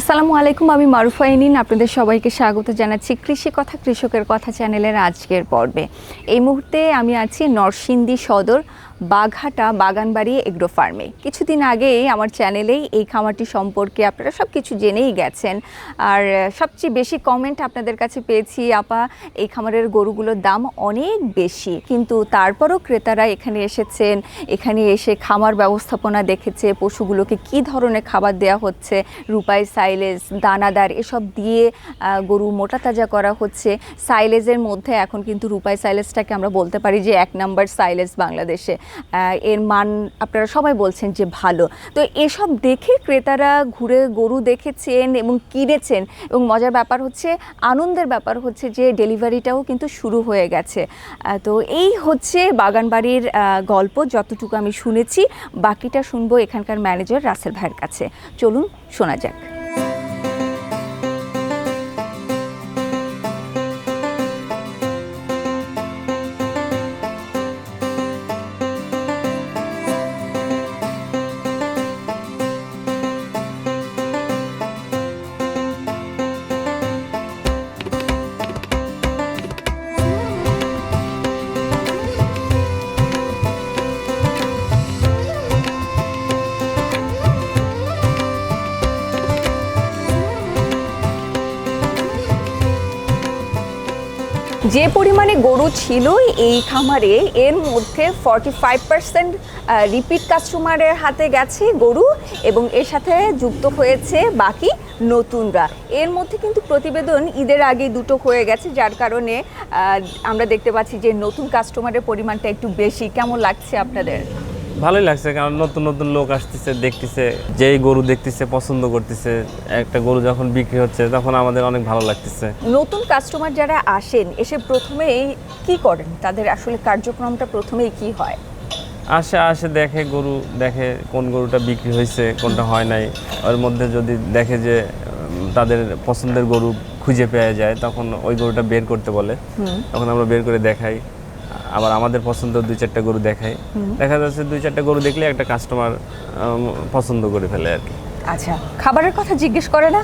আসসালামু আলাইকুম, আমি মারুফা ইনিন আপনাদের সবাইকে স্বাগত জানাচ্ছি কৃষি কথা, কৃষকের কথা চ্যানেলের আজকের পর্বে। এই মুহূর্তে আমি আছি নরসিংদী সদর বাঘাটা বাগানবাড়ি এগ্রো ফার্মে। কিছুদিন আগেই আমার চ্যানেলেই এই খামারটি সম্পর্কে আপনারা সব কিছু জেনেই গেছেন। আর সবচেয়ে বেশি কমেন্ট আপনাদের কাছে পেয়েছি, আপা, এই খামারের গরুগুলোর দাম অনেক বেশি। কিন্তু তারপরও ক্রেতারা এখানে এসেছেন, এখানে এসে খামার ব্যবস্থাপনা দেখেছে, পশুগুলোকে কি ধরনের খাবার দেওয়া হচ্ছে, রূপাই সাইলেজ, দানাদার, এসব দিয়ে গরু মোটা তাজা করা হচ্ছে। সাইলেজের মধ্যে এখন কিন্তু রূপাই সাইলেজটাকে আমরা বলতে পারি যে এক নাম্বার সাইলেজ বাংলাদেশে। এর মান আপনারা সবাই বলছেন যে ভালো। তো এসব দেখে ক্রেতারা ঘুরে গরু দেখেছেন এবং কিনেছেন এবং মজার ব্যাপার হচ্ছে, আনন্দের ব্যাপার হচ্ছে যে ডেলিভারিটাও কিন্তু শুরু হয়ে গেছে। তো এই হচ্ছে বাগানবাড়ির গল্প, যতটুকু আমি শুনেছি। বাকিটা শুনব এখানকার ম্যানেজার রাসেল ভাইয়ের কাছে। চলুন শোনা যাক। যে পরিমাণে গরু ছিল এই খামারে, এর মধ্যে ফর্টি ফাইভ পার্সেন্ট রিপিট কাস্টমারের হাতে গেছে গরু এবং এর সাথে যুক্ত হয়েছে বাকি নতুনরা। এর মধ্যে কিন্তু প্রতিবেদন ঈদের আগে দুটো হয়ে গেছে, যার কারণে আমরা দেখতে পাচ্ছি যে নতুন কাস্টমারের পরিমাণটা একটু বেশি। কেমন লাগছে আপনাদের? ভালোই লাগছে কারণ নতুন নতুন লোক আসতেছে দেখতেছে যেই গরু দেখতেছে পছন্দ করতেছে একটা গরু যখন বিক্রি হচ্ছে তখন আমাদের অনেক ভালো লাগতেছে। নতুন কাস্টমার যারা আসেন এসে প্রথমেই কি করেন? তাদের আসলে কার্যক্রমটা প্রথমেই কি হয়? আসে আসে দেখে গরু দেখে কোন গরুটা বিক্রি হয়েছে কোনটা হয় নাই। ওর মধ্যে যদি দেখে যে তাদের পছন্দের গরু খুঁজে পেয়ে যায় তখন ওই গরুটা বের করতে বলে। তখন আমরা বের করে দেখাই। আবার আমাদের পছন্দের দুই চারটা গরু দেখাই। দেখা যাচ্ছে দুই চারটা গরু দেখলে একটা কাস্টমার পছন্দ করে ফেলে আর কি। আচ্ছা খাবারের কথা জিজ্ঞেস করে না?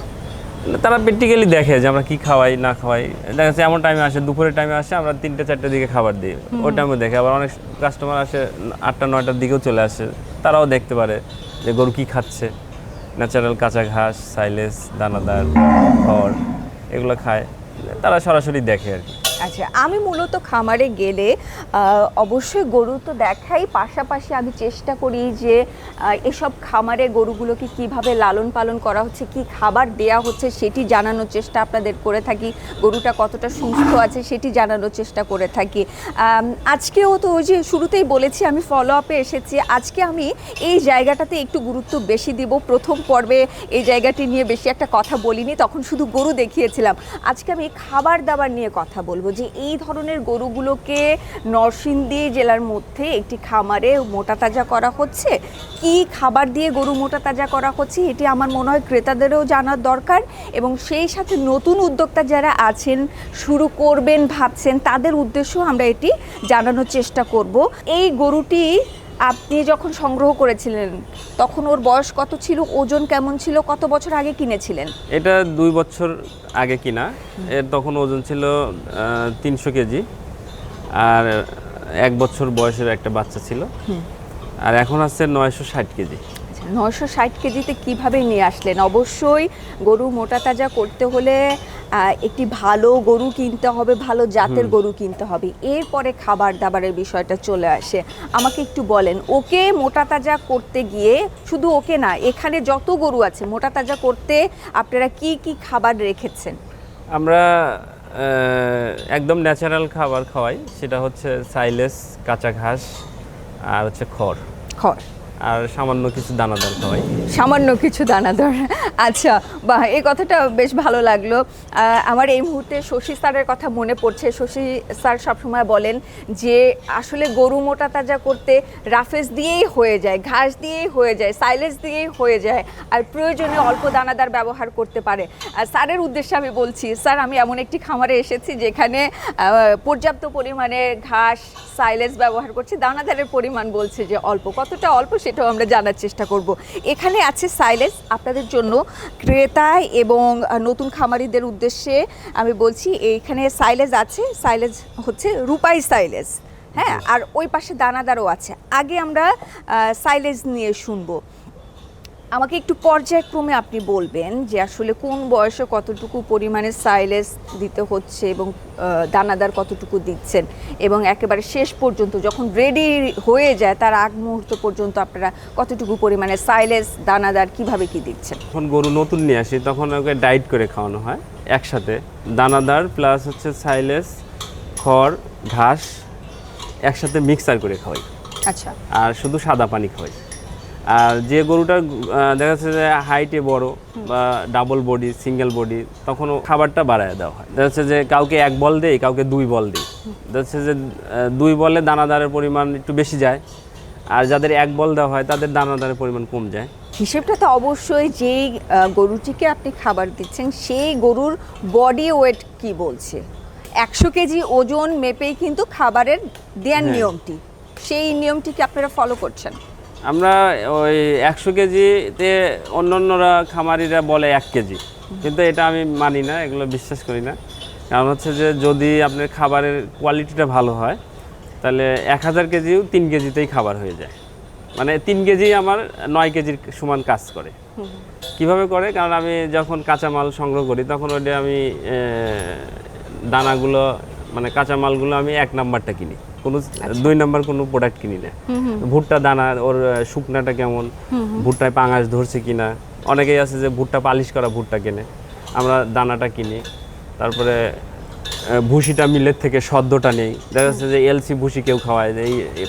তারা প্র্যাকটিক্যালি দেখে যে আমরা কি খাওয়াই না খাওয়াই। দেখা যাচ্ছে এমন টাইমে আসে দুপুরের টাইমে আসে আমরা তিনটে চারটের দিকে খাবার দিই। ওই টাইমে দেখে আবার অনেক কাস্টমার আসে আটটা নয়টার দিকেও চলে আসে। তারাও দেখতে পারে যে গরু কি খাচ্ছে। ন্যাচারাল কাঁচা ঘাস সাইলেস দানাদার খড় এগুলো খায়। তারা সরাসরি দেখে আর কি। আচ্ছা আমি মূলত খামারে গেলে অবশ্যই গরু তো দেখাই, পাশাপাশি আমি চেষ্টা করি যে এসব খামারে গরুগুলোকে কীভাবে লালন পালন করা হচ্ছে, কি খাবার দেয়া হচ্ছে সেটি জানানোর চেষ্টা আপনাদের করে থাকি। গরুটা কতটা সুস্থ আছে সেটি জানানোর চেষ্টা করে থাকি। আজকেও তো ওই যে শুরুতেই বলেছি, আমি ফলো আপে এসেছি। আজকে আমি এই জায়গাটাতে একটু গুরুত্ব বেশি দিব। প্রথম পর্বে এই জায়গাটি নিয়ে বেশি একটা কথা বলিনি, তখন শুধু গরু দেখিয়েছিলাম। আজকে আমি খাবার দাবার নিয়ে কথা বলব। যে এই ধরনের গরুগুলোকে নরসিংদী জেলার মধ্যে একটি খামারে মোটা তাজা করা হচ্ছে। কি খাবার দিয়ে গরু মোটা তাজা করা হচ্ছে এটি আমার মনে হয় ক্রেতাদেরও জানার দরকার এবং সেই সাথে নতুন উদ্যোক্তা যারা আছেন, শুরু করবেন ভাবছেন, তাদের উদ্দেশ্য আমরা এটি জানানোর চেষ্টা করব। এই গরুটি আপনি যখন সংগ্রহ করেছিলেন তখন ওর বয়স কত ছিল? ওজন কেমন ছিল? কত বছর আগে কিনেছিলেন? এটা দুই বছর আগে কিনা। এর তখন ওজন ছিল তিনশো কেজি। আর এক বছর বয়সের একটা বাচ্চা ছিল। আর এখন আছে নয়শো ষাট কেজি। আচ্ছা নয়শো ষাট কেজিতে কীভাবে নিয়ে আসলেন? অবশ্যই গরু মোটা তাজা করতে হলে একটি ভালো গরু কিনতে হবে ভালো জাতের গরু কিনতে হবে। এরপরে খাবার দাবারের বিষয়টা চলে আসে। আমাকে একটু বলেন ওকে মোটা তাজা করতে গিয়ে শুধু ওকে না এখানে যত গরু আছে মোটা তাজা করতে আপনারা কি কি খাবার রেখেছেন? আমরা একদম ন্যাচারাল খাবার খাওয়াই। সেটা হচ্ছে সাইলেস কাঁচা ঘাস আর হচ্ছে খড়। খড়। আর সামান্য কিছু দানাদার খাওয়াই। সামান্য কিছু দানাদার। আচ্ছা বাহ, এই কথাটা বেশ ভালো লাগল। আমার এই মুহূর্তে শশী স্যারের কথা মনে পড়ছে। শশী স্যার সবসময় বলেন যে, আসলে গরু মোটা তাজা করতে রাফেজ দিয়েই হয়ে যায়, ঘাস দিয়েই হয়ে যায় সাইলেজ দিয়েই হয়ে যায়, আর প্রয়োজনে অল্প দানাদার ব্যবহার করতে পারে। আর স্যারের উদ্দেশ্যে আমি বলছি, স্যার, আমি এমন একটি খামারে এসেছি যেখানে পর্যাপ্ত পরিমাণে ঘাস সাইলেজ ব্যবহার করছি। দানাদারের পরিমাণ বলছে যে অল্প। কতটা অল্প সেটাও আমরা জানার চেষ্টা করব। এখানে আছে সাইলেন্স আপনাদের জন্য ক্রেতা এবং নতুন খামারিদের উদ্দেশ্যে আমি বলছি এইখানে সাইলেজ আছে সাইলেজ হচ্ছে রূপাই সাইলেজ হ্যাঁ? আর ওই পাশে দানাদারও আছে। আগে আমরা সাইলেজ নিয়ে শুনব। আমাকে একটু পর্যায়ক্রমে আপনি বলবেন যে আসলে কোন বয়সে কতটুকু পরিমাণে সাইলেজ দিতে হচ্ছে এবং দানাদার কতটুকু দিচ্ছেন এবং একেবারে শেষ পর্যন্ত যখন রেডি হয়ে যায় তার আগ মুহূর্ত পর্যন্ত আপনারা কতটুকু পরিমাণে সাইলেজ দানাদার কীভাবে কি দিচ্ছেন? যখন গরু নতুন নিয়ে আসি তখন ওকে ডাইট করে খাওয়ানো হয় একসাথে। দানাদার প্লাস হচ্ছে সাইলেস খড় ঘাস একসাথে মিক্সার করে খাওয়াই। আচ্ছা। আর শুধু সাদা পানি খাওয়াই। আর যে গরুটার দেখা যাচ্ছে যে হাইটে বড় বা ডাবল বডি সিঙ্গেল বডি তখন খাবারটা বাড়ায় দেওয়া হয়। দেখা যাচ্ছে যে কাউকে এক বল দেই কাউকে দুই বল দিই। দেখা যাচ্ছে যে দুই বলে দানাদারের পরিমাণ একটু বেশি যায় আর যাদের এক বল দেওয়া হয় তাদের দানাদারের পরিমাণ কম যায়। হিসেবটা তো অবশ্যই যেই গরুটিকে আপনি খাবার দিচ্ছেন সেই গরুর বডি ওয়েট কি বলছে? একশো কেজি ওজন মেপেই কিন্তু খাবারের দেওয়ার হ্যাঁ। নিয়মটি। সেই নিয়মটি কি আপনারা ফলো করছেন? আমরা ওই একশো কেজিতে অন্য অন্যরা খামারিরা বলে এক কেজি। কিন্তু এটা আমি মানি না, এগুলো বিশ্বাস করি না। কারণ হচ্ছে যে যদি আপনার খাবারের কোয়ালিটিটা ভালো হয়, তাহলে এক হাজার কেজিও তিন কেজিতেই খাবার হয়ে যায়। মানে তিন কেজি আমার নয় কেজির সমান কাজ করে। কীভাবে করে? কারণ আমি যখন কাঁচামাল সংগ্রহ করি, তখন ওটা আমি দানাগুলো মানে কাঁচামালগুলো আমি এক নাম্বারটা কিনি। কোনো দুই নাম্বার কোনো প্রোডাক্ট কিনি না। ভুট্টা দানা ওর শুকনাটা কেমন? ভুট্টায় পাঙাশ ধরছে কিনা? অনেকেই আছে যে ভুট্টা পালিশ করা ভুট্টা কেনে। আমরা দানাটা কিনি। তারপরে ভুষিটা ভুসিটা মিলের থেকে সদ্যটা নেই। দেখা যাচ্ছে যে এলসি ভুসি কেউ খাওয়ায়। যে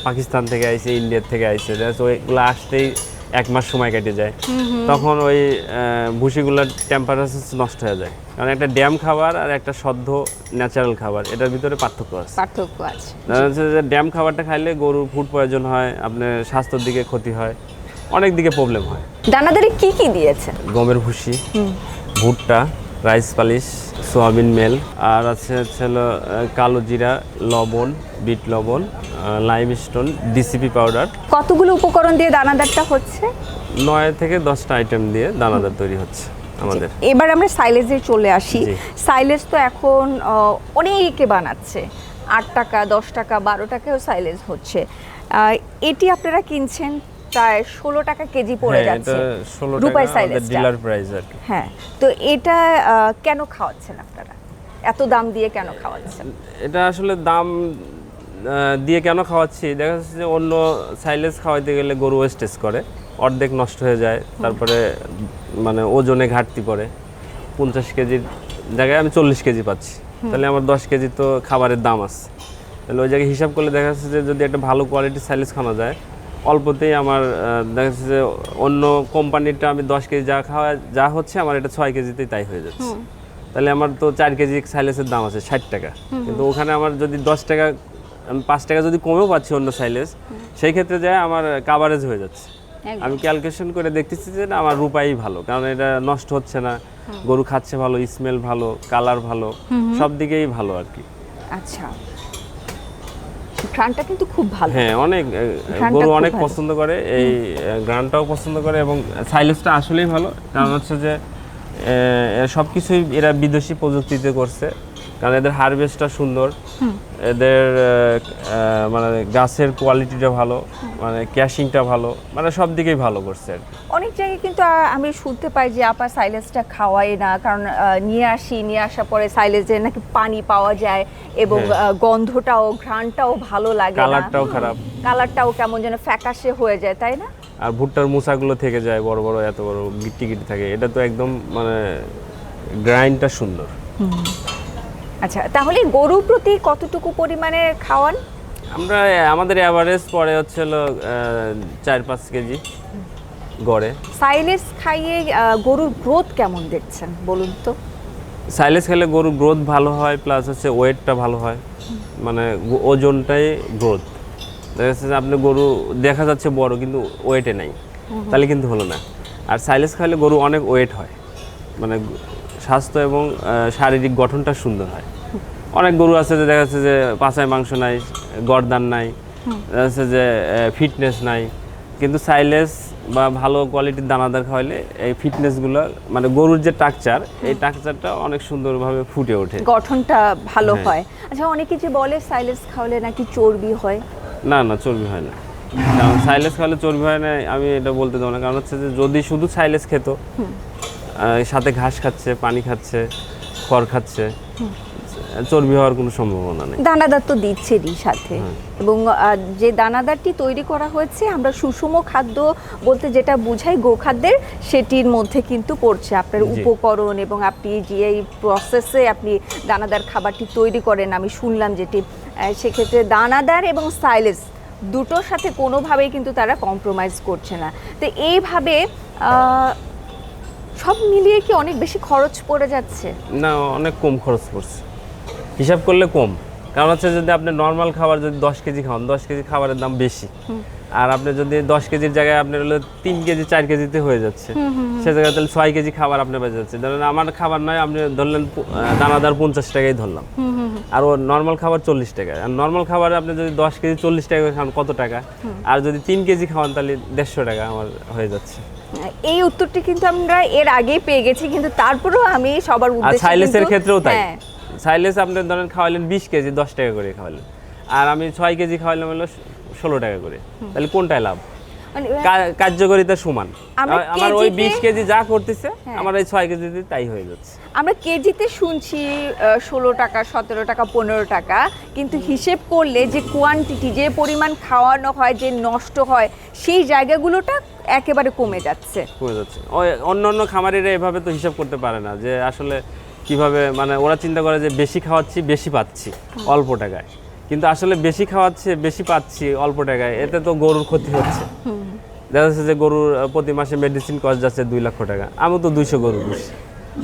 পাকিস্তান থেকে আইছে ইন্ডিয়ার থেকে আইছে। দেখা যাচ্ছে ওইগুলো আসতেই এক মাস সময় কেটে যায়। তখন ওই ভুসিগুলোর টেম্পারেচার নষ্ট হয়ে যায়। কারণ একটা ড্যাম খাবার আর একটা সদ্য ন্যাচারাল খাবার এটার ভিতরে পার্থক্য আছে। পার্থক্য আছে। যে ড্যাম খাবারটা খাইলে গরুর ফুড প্রয়োজন হয় আপনার স্বাস্থ্যের দিকে ক্ষতি হয় অনেক দিকে প্রবলেম হয়। দানাদারে কি কি দিয়েছে গমের ভুসি ভুট্টা রাইস পালিশ সোয়াবিন মেল আর আছে হচ্ছে হলো, কালো জিরা লবণ বিট লবণ লাইম স্টোন ডিসিপি পাউডার। কতগুলো উপকরণ দিয়ে দানাদারটা হচ্ছে? নয় থেকে দশটা আইটেম দিয়ে দানাদার তৈরি হচ্ছে আমাদের। এবার আমরা সাইলেজে চলে আসি। সাইলেজ তো এখন অনেকে বানাচ্ছে। আট টাকা দশ টাকা বারো টাকাও সাইলেজ হচ্ছে। এটি আপনারা কিনছেন প্রায় ষোলো টাকা কেজি পড়ে হ্যাঁ যাচ্ছে। রূপাই ডিলার প্রাইস আর কি। হ্যাঁ তো এটা কেন খাওয়াচ্ছেন আপনারা? এত দাম দিয়ে কেন খাওয়াচ্ছেন? এটা আসলে দাম দিয়ে কেন খাওয়াচ্ছি? দেখা যাচ্ছে যে অন্য সাইলেজ খাওয়াইতে গেলে গরু ওয়েস্টেজ করে অর্ধেক নষ্ট হয়ে যায় তারপরে মানে ওজনে ঘাটতি পড়ে। পঞ্চাশ কেজির জায়গায় আমি চল্লিশ কেজি পাচ্ছি। তাহলে আমার দশ কেজি তো খাবারের দাম আছে। তাহলে ওই জায়গায় হিসাব করলে দেখা যাচ্ছে যে যদি একটা ভালো কোয়ালিটির সাইলেজ খাওয়া যায় অল্পতেই আমার দেখা যাচ্ছে যে অন্য কোম্পানিটা আমি দশ কেজি যা খাওয়া যা হচ্ছে আমার এটা ছয় কেজিতেই তাই হয়ে যাচ্ছে। তাহলে আমার তো চার কেজি সাইলেসের দাম আছে ষাট টাকা। কিন্তু ওখানে আমার যদি দশ টাকা আমি পাঁচ টাকা যদি কমেও পাচ্ছি অন্য সাইলেস সেই ক্ষেত্রে যায় আমার কাভারেজ হয়ে যাচ্ছে। আমি ক্যালকুলেশন করে দেখতেছি যে না আমার রূপাই ভালো কারণ এটা নষ্ট হচ্ছে না। গরু খাচ্ছে ভালো স্মেল ভালো কালার ভালো সব দিকেই ভালো আর কি। আচ্ছা। ঘ্রাণটা কিন্তু খুব ভালো। হ্যাঁ অনেক গরু অনেক পছন্দ করে এই গ্রানটাও পছন্দ করে এবং সাইলেসটা আসলেই ভালো। কারণ হচ্ছে যে সব কিছুই এরা বিদেশি প্রযুক্তিতে করছে। কারণ এদের হারভেস্টটা সুন্দর। এদের মানে গাছের কোয়ালিটিটা ভালো। মানে ক্যাশিংটা ভালো মানে সব দিকেই ভালো করছে অনেক জায়গায় কিন্তু আমি শুনতে পাই যে আপা সাইলেজটা খাওয়াই না কারণ নিয়ে আসি নিয়ে আসার পরে সাইলেজে নাকি পানি পাওয়া যায় এবং হ্যাঁ। গন্ধটাও ঘ্রাণটাও ভালো লাগে কালারটাও খারাপ। কালারটাও কেমন যেন ফ্যাকাশে হয়ে যায় তাই না? আর ভুট্টার মুসাগুলো থেকে যায় বড় বড় এত বড় গিট্টি গিট্টি থাকে। এটা তো একদম মানে গ্রাইন্ডটা সুন্দর। আচ্ছা তাহলে গরু প্রতি কতটুকু পরিমাণে খাওয়ান? আমরা আমাদের অ্যাভারেজ পরে হচ্ছে হলো চার পাঁচ কেজি গড়ে। সাইলেজ খাইয়ে গরুর গ্রোথ কেমন দেখছেন বলুন তো? সাইলেজ খেলে গরুর গ্রোথ ভালো হয় প্লাস হচ্ছে ওয়েটটা ভালো হয়। মানে ওজনটাই গ্রোথ দেখা যাচ্ছে আপনি গরু দেখা যাচ্ছে বড় কিন্তু ওয়েটে নাই। তাহলে কিন্তু হলো না। আর সাইলেস খাইলে গরু অনেক ওয়েট হয়। মানে স্বাস্থ্য এবং শারীরিক গঠনটা সুন্দর হয়। অনেক গরু আছে যে দেখা যাচ্ছে যে পাছায় মাংস নাই গরদান নাই দেখা যাচ্ছে যে ফিটনেস নাই। কিন্তু সাইলেস বা ভালো কোয়ালিটির দানাদার খাওয়ালে এই ফিটনেসগুলো মানে গরুর যে টাকচার এই টাকচারটা অনেক সুন্দরভাবে ফুটে ওঠে। গঠনটা ভালো হ্যাঁ। হয়। আচ্ছা অনেকে যে বলে সাইলেন্স খাওয়ালে নাকি চর্বি হয়? না না চর্বি হয় না। কারণ সাইলেস খাওয়ালে চর্বি হয় না আমি এটা বলতে দেবো না। কারণ হচ্ছে যে যদি শুধু সাইলেস খেত সাথে ঘাস খাচ্ছে পানি খাচ্ছে খড় খাচ্ছে চর্বি হওয়ার কোনো সম্ভাবনা নেই। দানাদার তো দিচ্ছেরই সাথে। এবং যে দানাদারটি তৈরি করা হয়েছে আমরা সুষম খাদ্য বলতে যেটা বোঝাই গোখাদ্যের সেটির মধ্যে কিন্তু পড়ছে। আপনার উপকরণ এবং আপনি যে এই প্রসেসে আপনি দানাদার খাবারটি তৈরি করেন আমি শুনলাম যেটি সেক্ষেত্রে দানাদার এবং সাইলেস দুটোর সাথে কোনোভাবেই কিন্তু তারা কম্প্রোমাইজ করছে না। তো এইভাবে আহ, সব মিলিয়ে কি অনেক বেশি খরচ পড়ে যাচ্ছে? না অনেক কম খরচ পড়ছে। হিসাব করলে কম। কারণ হচ্ছে যদি আপনি নর্মাল খাবার যদি দশ কেজি খাওয়ান দশ কেজি খাবারের দাম বেশি। আর আপনি যদি দশ কেজির জায়গায় আপনার হলো তিন কেজি চার কেজিতে হয়ে যাচ্ছে। সে জায়গায় তাহলে ছয় কেজি খাবার আপনি বেঁচে যাচ্ছে। ধরেন আমার খাবার নয় আপনি ধরলেন দানাদার পঞ্চাশ টাকাই ধরলাম। আর ও নর্মাল খাবার চল্লিশ টাকা। আর নর্মাল খাবার আপনি যদি দশ কেজি চল্লিশ টাকা খান কত টাকা? আর যদি তিন কেজি খাওয়ান তাহলে দেড়শো টাকা আমার হয়ে যাচ্ছে। এই উত্তরটি কিন্তু আমরা এর আগেই পেয়ে গেছি কিন্তু তারপরেও আমি সবার উদ্দেশ্যে সাইলেসের ক্ষেত্রেও তাই। হ্যাঁ, সাইলেস আপনি ধরেন খাওয়ালেন বিশ কেজি দশ টাকা করে খাওয়ালেন। আর আমি ছয় কেজি খাওয়ালাম হলো ষোলো টাকা করে। তাহলে কোনটায় লাভ? মানে কার্যকারিতা সমান। আমার ওই বিশ কেজি যা করতেছে হ্যাঁ। আমার এই ছয় কেজিতে তাই হয়ে যাচ্ছে। আমরা কেজিতে শুনছি ষোলো টাকা সতেরো টাকা পনেরো টাকা কিন্তু হিসেব করলে যে কোয়ান্টিটি যে পরিমাণ খাওয়ানো হয় যে নষ্ট হয় সেই জায়গাগুলোটা একেবারে কমে যাচ্ছে। কমে যাচ্ছে। অন্য অন্য খামারিরা এভাবে তো হিসাব করতে পারে না যে আসলে কীভাবে মানে ওরা চিন্তা করে যে বেশি খাওয়াচ্ছি বেশি পাচ্ছি অল্প টাকায়। কিন্তু আসলে বেশি খাওয়াচ্ছে বেশি পাচ্ছি অল্প টাকায় এতে তো গরুর ক্ষতি হচ্ছে। দেখা যাচ্ছে যে গরুর প্রতি মাসে মেডিসিন কস্ট যাচ্ছে দুই লক্ষ টাকা। আমি তো দুইশো গরু পুষি।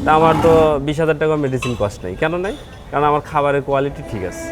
তা আমার তো বিশ হাজার টাকা মেডিসিন কস্ট নেই। কেন নাই? কারণ আমার খাবারের কোয়ালিটি ঠিক আছে।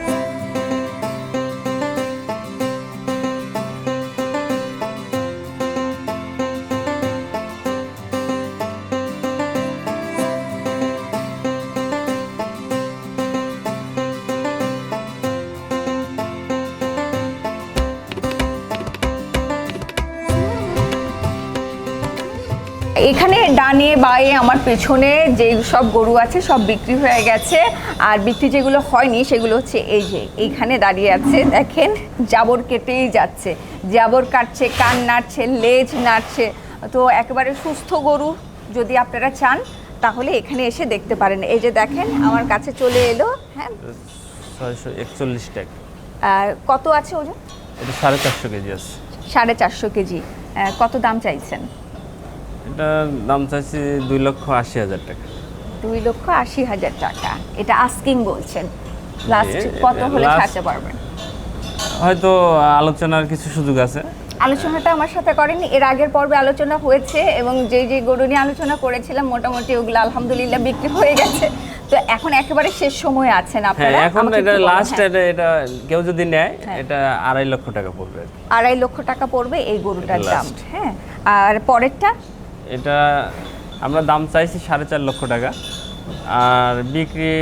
এখানে ডানে বায়ে আমার পেছনে যে সব গরু আছে সব বিক্রি হয়ে গেছে। আর বিক্রি যেগুলো হয়নি সেগুলো হচ্ছে এই যে এইখানে দাঁড়িয়ে আছে। দেখেন জাবর কেটেই যাচ্ছে। জাবর কাটছে কান নাড়ছে লেজ নাড়ছে। তো একেবারে সুস্থ গরু যদি আপনারা চান তাহলে এখানে এসে দেখতে পারেন। এই যে দেখেন আমার কাছে চলে এলো হ্যাঁ। ছয়শো একচল্লিশ টাকা আর কত আছে ওজন? এটা সাড়ে চারশো কেজি আছে। সাড়ে চারশো কেজি। কত দাম চাইছেন? এটা দাম চাইছি দুই লক্ষ আশি হাজার টাকা। দুই লক্ষ আশি হাজার টাকা। এটা আস্কিং বলছেন। লাস্ট কত হলে ছাড়তে পারবেন? হয়তো আলোচনার কিছু সুযোগ আছে। আলোচনাটা আমার সাথে করেন এর আগের পর্বে আলোচনা হয়েছে এবং যে যে গরু নিয়ে আলোচনা করেছিলাম মোটামুটি ওগুলো আলহামদুলিল্লাহ বিক্রি হয়ে গেছে। তো এখন একেবারে শেষ সময় আছেন হ্যাঁ আপনারা? এখন এটা লাস্ট হ্যাঁ। এটা এটা কেউ যদি নেয় হ্যাঁ। এটা আড়াই লক্ষ টাকা পড়বে আড়াই লক্ষ টাকা পড়বে এই গরুটার দাম। হ্যাঁ। আর পরেরটা? এটা আমরা দাম চাইছি সাড়ে চার লক্ষ টাকা। আর বিক্রি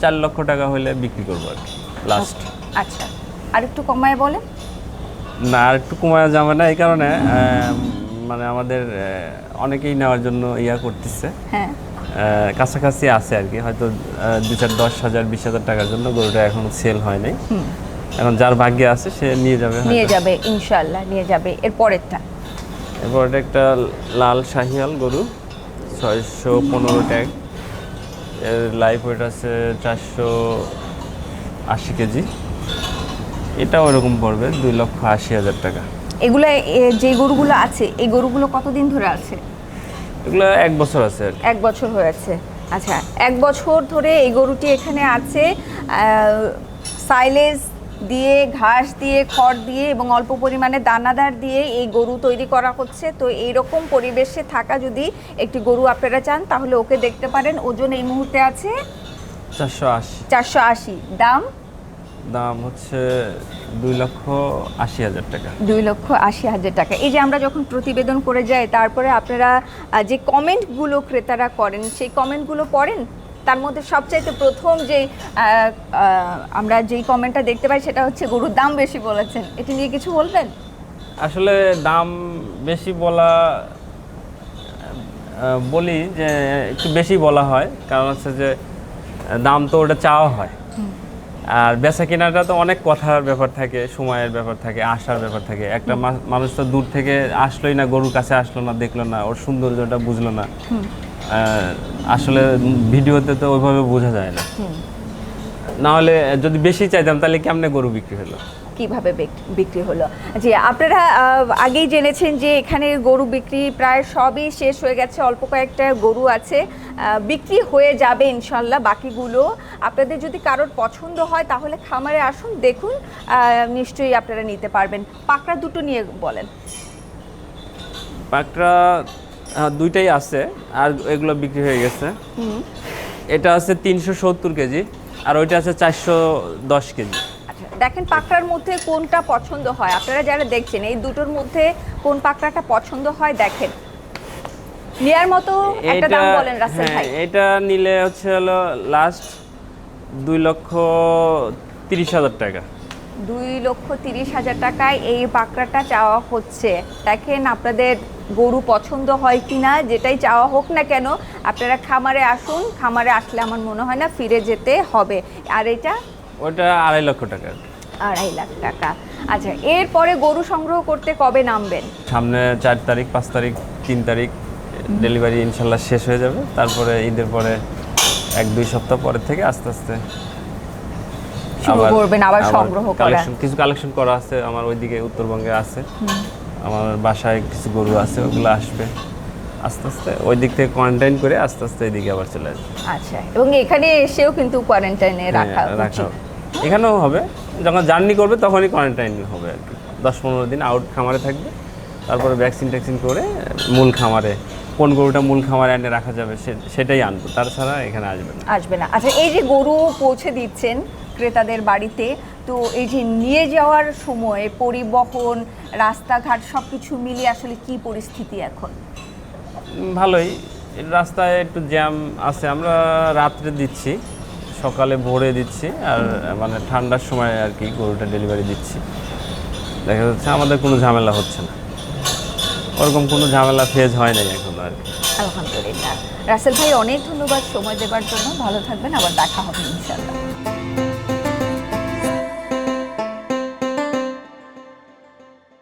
চার লক্ষ টাকা হলে বিক্রি করব আর কি লাস্ট আচ্ছা। আর একটু কমায় বলেন। না আর একটু কমায় যাবে না এই কারণে মানে আমাদের অনেকেই নেওয়ার জন্য ইয়া করতেছে। হ্যাঁ। কাছাকাছি আছে আর কি হয়তো দু চার দশ হাজার বিশ হাজার টাকার জন্য গরুটা এখন সেল হয় নাই। এখন যার ভাগ্যে আছে সে নিয়ে যাবে নিয়ে যাবে ইনশাল্লাহ নিয়ে যাবে। এর পরেরটা? এরপর এটা একটা লাল শাহিয়াল গরু ছয়শো পনেরো ট্যাগ। এর লাইফ ওয়েট আছে চারশো আশি কেজি। এটা ওরকম পড়বে দুই লক্ষ আশি হাজার টাকা। এগুলো যে গরুগুলো আছে এই গরুগুলো কতদিন ধরে আছে? এগুলো এক বছর আছে এক বছর হয়েছে আচ্ছা এক বছর ধরে এই গরুটি এখানে আছে সাইলেজ দিয়ে ঘাস দিয়ে খড় দিয়ে এবং অল্প পরিমাণে দানাদার দিয়ে এই গরু তৈরি করা হচ্ছে। তো এইরকম পরিবেশে থাকা যদি একটি গরু আপনারা চান তাহলে ওকে দেখতে পারেন। ওজন এই মুহূর্তে আছে চারশো আশি। চারশো আশি। দাম? দাম হচ্ছে দুই লক্ষ আশি হাজার টাকা। দুই লক্ষ আশি হাজার টাকা। এই যে আমরা যখন প্রতিবেদন করে যাই তারপরে আপনারা যে কমেন্টগুলো ক্রেতারা করেন সেই কমেন্টগুলো পড়েন? তার মধ্যে সবচাইতে প্রথম যে আমরা যেই কমেন্টটা দেখতে পাই সেটা হচ্ছে গরুর দাম বেশি বলেছেন। এটি নিয়ে কিছু বলবেন? আসলে দাম বেশি বলা বলি যে একটু বেশি বলা হয়। কারণ হচ্ছে যে দাম তো ওটা চাওয়া হয়। আর বেচা কেনাটা তো অনেক কথার ব্যাপার থাকে সময়ের ব্যাপার থাকে আসার ব্যাপার থাকে। একটা মানুষ তো দূর থেকে আসলোই না গরুর কাছে আসলো না দেখল না ওর সৌন্দর্যটা বুঝলো না। আসলে ভিডিওতে তো ওইভাবে বোঝা যায় না। না হলে যদি বেশি চাইতাম তাহলে কেমনে গরু বিক্রি হলো? কীভাবে বিক- বিক্রি হলো? জি আপনারা আগেই জেনেছেন যে এখানে গরু বিক্রি প্রায় সবই শেষ হয়ে গেছে অল্প কয়েকটা গরু আছে। বিক্রি হয়ে যাবে ইনশাল্লাহ বাকিগুলো। আপনাদের যদি কারোর পছন্দ হয় তাহলে খামারে আসুন দেখুন নিশ্চয়ই আপনারা নিতে পারবেন। পাকড়া দুটো নিয়ে বলেন। পাকড়া দুইটাই আছে আর এগুলো বিক্রি হয়ে গেছে। এটা আছে তিনশো সত্তর কেজি আর ওইটা আছে চারশো দশ কেজি। আচ্ছা দেখেন পাকড়ার মধ্যে কোনটা পছন্দ হয়? আপনারা যারা দেখছেন এই দুটোর মধ্যে কোন পাকড়াটা পছন্দ হয় দেখেন। নেয়ার মতো একটা দাম বলেন রাসেল হ্যাঁ ভাই। এটা নিলে হচ্ছে হলো লাস্ট দুই লক্ষ তিরিশ হাজার টাকা। দুই লক্ষ তিরিশ হাজার টাকায় এই পাকড়াটা চাওয়া হচ্ছে। দেখেন আপনাদের গরু পছন্দ হয় কিনা যেটাই চাওয়া হোক না কেন আপনারা খামারে আসুন খামারে আসলে আমার মনে হয় না ফিরে যেতে হবে। আর এটা? ওটা আড়াই লক্ষ টাকা। আড়াই লাখ টাকা। আচ্ছা এরপরে গরু সংগ্রহ করতে কবে নামবেন? সামনে চার তারিখ পাঁচ তারিখ তিন তারিখ ডেলিভারি ইনশাল্লাহ শেষ হয়ে যাবে। তারপরে ঈদের পরে এক দুই সপ্তাহ পরে থেকে আস্তে আস্তে শুরু করবেন আবার সংগ্রহ করা। কিছু কালেকশন করা আছে আমার ওইদিকে উত্তরবঙ্গে আছে। আমার বাসায় কিছু গরু আছে ওগুলো আসবে। আস্তে আস্তে ওই দিক থেকে কোয়ারেন্টাইন করে আস্তে আস্তে এদিকে আবার চলে আসবে। আচ্ছা এবং এখানে এসেও কিন্তু কোয়ারেন্টাইনে রাখা হ্যাঁ, রাখা এখানেও হবে। যখন জার্নি করবে তখনই কোয়ারেন্টাইন হবে আর কি। দশ পনেরো দিন আউট খামারে থাকবে। তারপরে ভ্যাকসিন ট্যাকসিন করে মূল খামারে কোন গরুটা মূল খামারে এনে রাখা যাবে সেটাই আনব। তাছাড়া এখানে আসবে না। আসবে না। আচ্ছা এই যে গরু পৌঁছে দিচ্ছেন ক্রেতাদের বাড়িতে তো এই যে নিয়ে যাওয়ার সময় পরিবহন রাস্তাঘাট সব কিছু মিলিয়ে আসলে কি পরিস্থিতি এখন? ভালোই। রাস্তায় একটু জ্যাম আছে আমরা রাত্রে দিচ্ছি। সকালে ভোরে দিচ্ছি আর মানে ঠান্ডার সময় আর কি গরুটা ডেলিভারি দিচ্ছি। দেখা যাচ্ছে আমাদের কোনো ঝামেলা হচ্ছে না। ওরকম কোনো ঝামেলা ফেজ হয় নাই এখন আর কি। আলহামদুলিল্লাহ। রাসেল ভাই অনেক ধন্যবাদ সময় দেবার জন্য। ভালো থাকবেন আবার দেখা হবে ইনশাল্লাহ